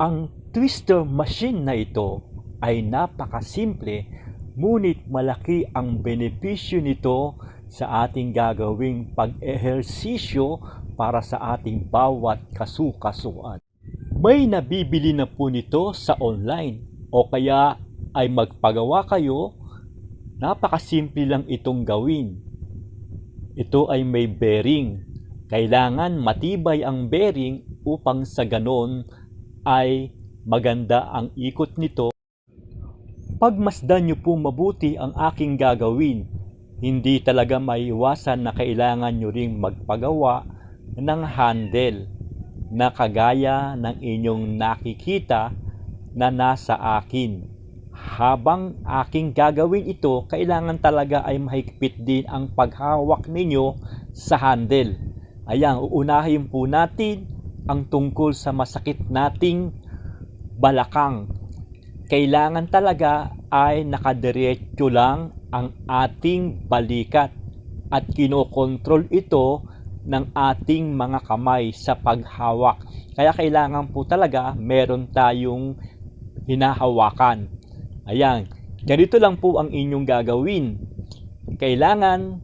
Ang twister machine na ito ay napakasimple ngunit malaki ang benepisyo nito sa ating gagawing pag-ehersisyo para sa ating bawat kasukasuan. May nabibili na po nito sa online o kaya ay magpagawa kayo, napakasimple lang itong gawin. Ito ay may bearing. Kailangan matibay ang bearing upang sa ganon ay maganda ang ikot nito. Pagmasdan niyo po mabuti ang aking gagawin, hindi talaga maiwasan na kailangan nyo ring magpagawa ng handle na kagaya ng inyong nakikita na nasa akin. Habang aking gagawin ito, kailangan talaga ay mahigpit din ang paghawak ninyo sa handle. Ayan, uunahin po natin ang tungkol sa masakit nating balakang. Kailangan talaga ay nakadiretso lang ang ating balikat at kinokontrol ito ng ating mga kamay sa paghawak. Kaya kailangan po talaga meron tayong hinahawakan. Ayan, ganito lang po ang inyong gagawin. Kailangan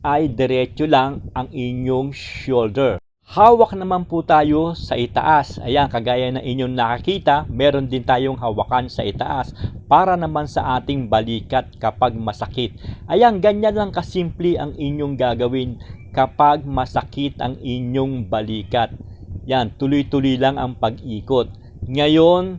ay diretso lang ang inyong shoulder. Hawak naman po tayo sa itaas. Ayan, kagaya na inyong nakakita, meron din tayong hawakan sa itaas para naman sa ating balikat kapag masakit. Ayan, ganyan lang kasimple ang inyong gagawin kapag masakit ang inyong balikat. Yan, tuloy-tuloy lang ang pag-ikot. Ngayon,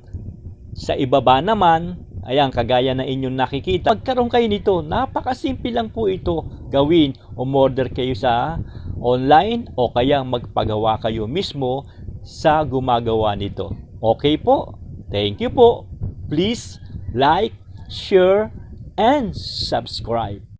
sa ibaba naman, ayan, kagaya na inyong nakikita, magkaroon kayo nito, napakasimple lang po ito gawin. Umorder kayo sa online o kaya magpagawa kayo mismo sa gumagawa nito. Okay po? Thank you po. Please like, share, and subscribe.